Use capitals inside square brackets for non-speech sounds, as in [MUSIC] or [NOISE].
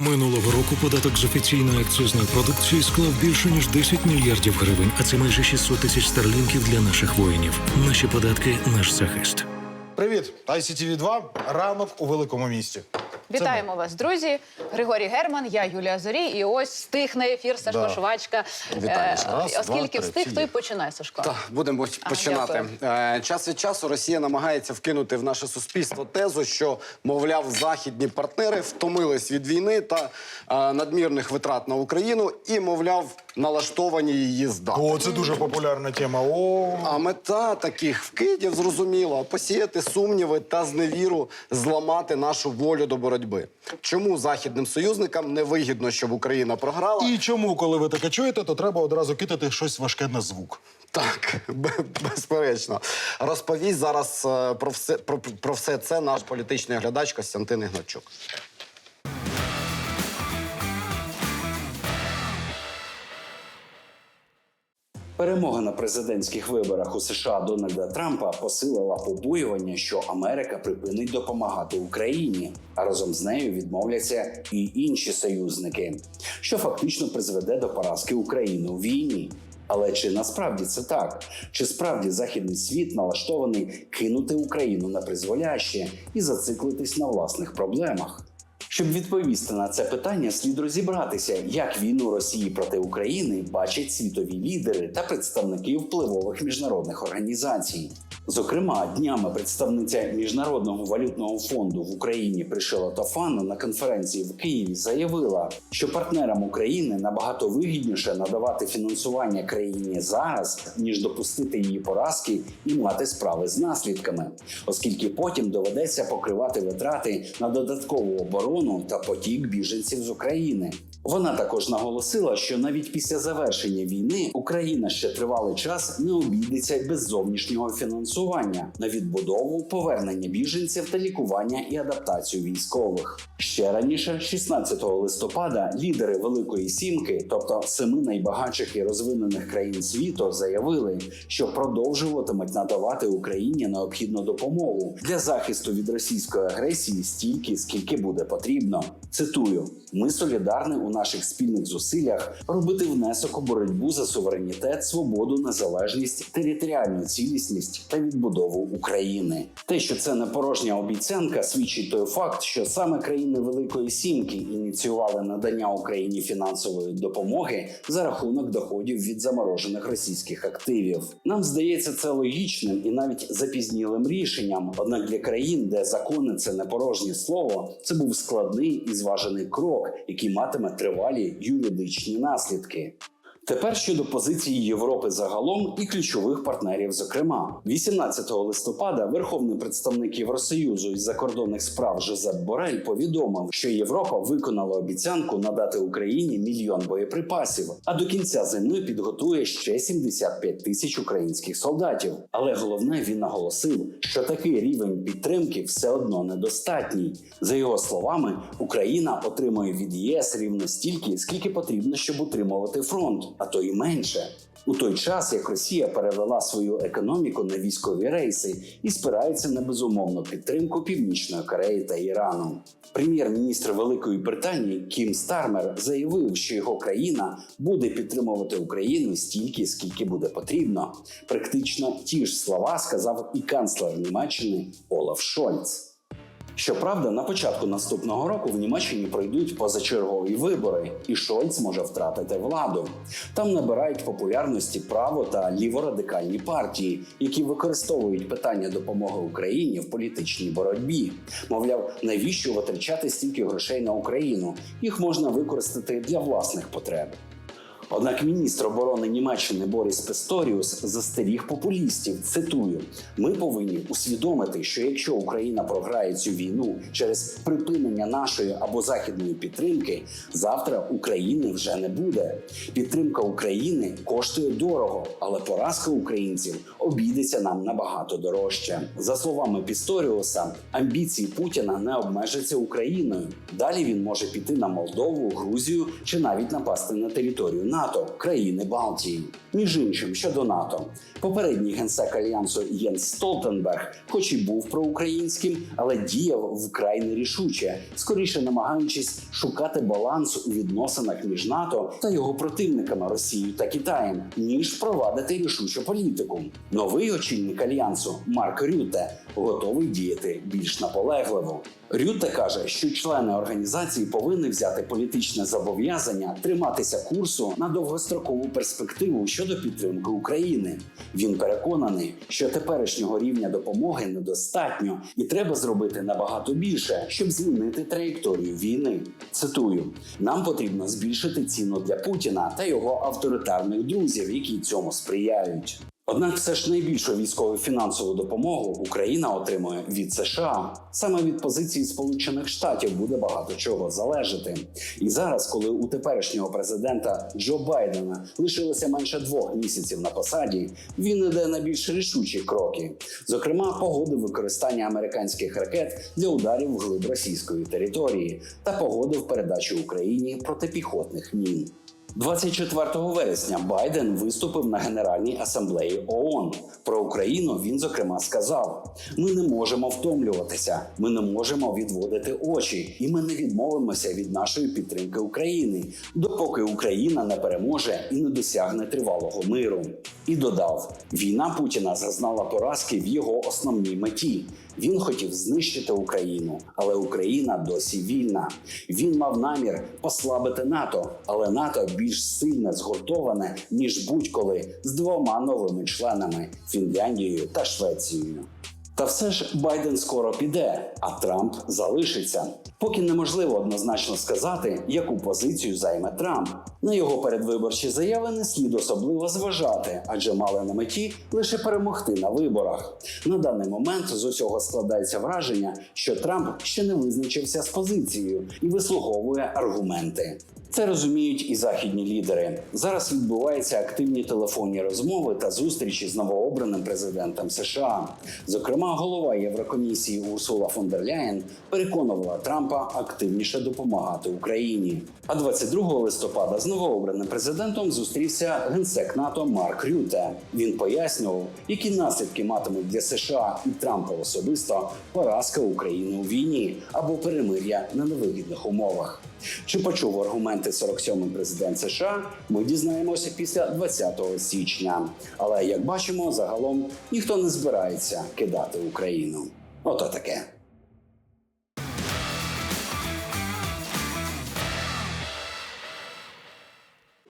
Минулого року податок з офіційної акцизної продукції склав більше ніж 10 мільярдів гривень, а це майже 600 тисяч старлінків для наших воїнів. Наші податки наш захист. Привіт, ICTV 2 ранок у великому місті. Вітаємо вас, друзі. Григорій Герман, я Юлія Зорі. І ось стихне ефір Сашко Да. Швачка. Вітаю. Е, Раз, два, Оскільки три, встиг, то й починай, Сашко. Так, будемо А, починати. Е, час від часу Росія намагається вкинути в наше суспільство тезу, що, мовляв, західні партнери втомились від війни та е, надмірних витрат на Україну і, мовляв, налаштовані її здати. О, це дуже популярна тема. О, А мета таких вкидів зрозуміла посіяти сумніви та зневіру, зламати нашу волю до боротьби. Чому західним союзникам не вигідно, щоб Україна програла? і чому, коли ви таке чуєте, то треба одразу кидати щось важке на звук. Так, [LAUGHS] безперечно. Розповість зараз е, про все про, про все це наш політичний глядач Костянтин Ігнатчук. Перемога на президентських виборах у США Дональда Трампа посилила побоювання, що Америка припинить допомагати Україні, а разом з нею відмовляться і інші союзники, що фактично призведе до поразки України у війні. Але чи насправді це так? Чи справді західний світ налаштований кинути Україну на призволяще і зациклитись на власних проблемах? Щоб відповісти на це питання, слід розібратися, як війну Росії проти України бачать світові лідери та представники впливових міжнародних організацій. Зокрема, днями представниця міжнародного валютного фонду в Україні Пришила Тофана на конференції в Києві заявила, що партнерам України набагато вигідніше надавати фінансування країні зараз, ніж допустити її поразки і мати справи з наслідками, оскільки потім доведеться покривати витрати на додаткову оборону та потік біженців з України. Вона також наголосила, що навіть після завершення війни Україна ще тривалий час не обійдеться без зовнішнього фінансування на відбудову, повернення біженців та лікування і адаптацію військових. Ще раніше, 16 листопада, лідери Великої Сімки, тобто семи найбагатших і розвинених країн світу, заявили, що продовжуватимуть надавати Україні необхідну допомогу для захисту від російської агресії стільки, скільки буде потрібно. Цитую: ми солідарні у наших спільних зусиллях робити внесок у боротьбу за суверенітет, свободу, незалежність, територіальну цілісність та відбудову України. Те, що це не порожня обіцянка, свідчить той факт, що саме країни Великої Сімки ініціювали надання Україні фінансової допомоги за рахунок доходів від заморожених російських активів. Нам здається це логічним і навіть запізнілим рішенням. Однак для країн, де закони це не порожнє слово, це був складний і зважений крок, який матиме тривалі юридичні наслідки. Тепер щодо позиції Європи загалом і ключових партнерів, зокрема, 18 листопада верховний представник Євросоюзу із закордонних справ Жозеп Борель повідомив, що Європа виконала обіцянку надати Україні мільйон боєприпасів, а до кінця зими підготує ще 75 тисяч українських солдатів. Але головне він наголосив, що такий рівень підтримки все одно недостатній. За його словами, Україна отримує від ЄС рівно стільки, скільки потрібно, щоб утримувати фронт, а то й менше. У той час, як Росія перевела свою економіку на військові рейси і спирається на безумовну підтримку Північної Кореї та Ірану. Прем'єр-міністр Великої Британії Кім Стармер заявив, що його країна буде підтримувати Україну стільки, скільки буде потрібно. Практично ті ж слова сказав і канцлер Німеччини Олаф Шольц. Щоправда, на початку наступного року в Німеччині пройдуть позачергові вибори, і Шольц може втратити владу. Там набирають популярності право та ліворадикальні партії, які використовують питання допомоги Україні в політичній боротьбі. Мовляв, навіщо витрачати стільки грошей на Україну? Їх можна використати для власних потреб. Однак міністр оборони Німеччини Борис Песторіус застеріг популістів. Цитую: ми повинні усвідомити, що якщо Україна програє цю війну через припинення нашої або західної підтримки, завтра України вже не буде. Підтримка України коштує дорого, але поразка українців обійдеться нам набагато дорожче. За словами Пісторіуса, амбіції Путіна не обмежаться Україною. Далі він може піти на Молдову, Грузію чи навіть напасти на територію НАТО. Країни Балтії. Між іншим, щодо НАТО, попередній генсек альянсу Єнс Столтенберг, хоч і був проукраїнським, але діяв вкрай нерішуче, скоріше намагаючись шукати баланс у відносинах між НАТО та його противниками Росією та Китаєм, ніж провадити рішучу політику. Новий очільник альянсу Марк Рюте готовий діяти більш наполегливо. Рюте каже, що члени організації повинні взяти політичне зобов'язання триматися курсу на довгострокову перспективу щодо підтримки України. Він переконаний, що теперішнього рівня допомоги недостатньо, і треба зробити набагато більше, щоб змінити траєкторію війни. Цитую: нам потрібно збільшити ціну для Путіна та його авторитарних друзів, які цьому сприяють. Однак, все ж найбільшу військову фінансову допомогу Україна отримує від США. Саме від позиції Сполучених Штатів буде багато чого залежати. І зараз, коли у теперішнього президента Джо Байдена лишилося менше двох місяців на посаді, він іде на більш рішучі кроки. Зокрема, погодив використання американських ракет для ударів в глиб російської території та погодив передачу Україні протипіхотних мін. 24 вересня Байден виступив на Генеральній асамблеї ООН. Про Україну він зокрема сказав: ми не можемо втомлюватися, ми не можемо відводити очі, і ми не відмовимося від нашої підтримки України, допоки Україна не переможе і не досягне тривалого миру. І додав: війна Путіна зазнала поразки в його основній меті. Він хотів знищити Україну, але Україна досі вільна. Він мав намір послабити НАТО, але НАТО більш сильно згуртоване ніж будь-коли з двома новими членами Фінляндією та Швецією. Та все ж Байден скоро піде, а Трамп залишиться. Поки неможливо однозначно сказати, яку позицію займе Трамп. На його передвиборчі заяви не слід особливо зважати, адже мали на меті лише перемогти на виборах. На даний момент з усього складається враження, що Трамп ще не визначився з позицією і вислуговує аргументи. Це розуміють і західні лідери. Зараз відбуваються активні телефонні розмови та зустрічі з новообраним президентом США. Зокрема, голова Єврокомісії Урсула фон дер Ляєн переконувала Трампа активніше допомагати Україні. А 22 листопада з новообраним президентом зустрівся генсек НАТО Марк Рюте. Він пояснював, які наслідки матимуть для США і Трампа особисто поразка України у війні або перемир'я на невигідних умовах. Чи почув аргументи 47-й президент США? Ми дізнаємося після 20 січня. Але як бачимо, загалом ніхто не збирається кидати Україну. Ото таке.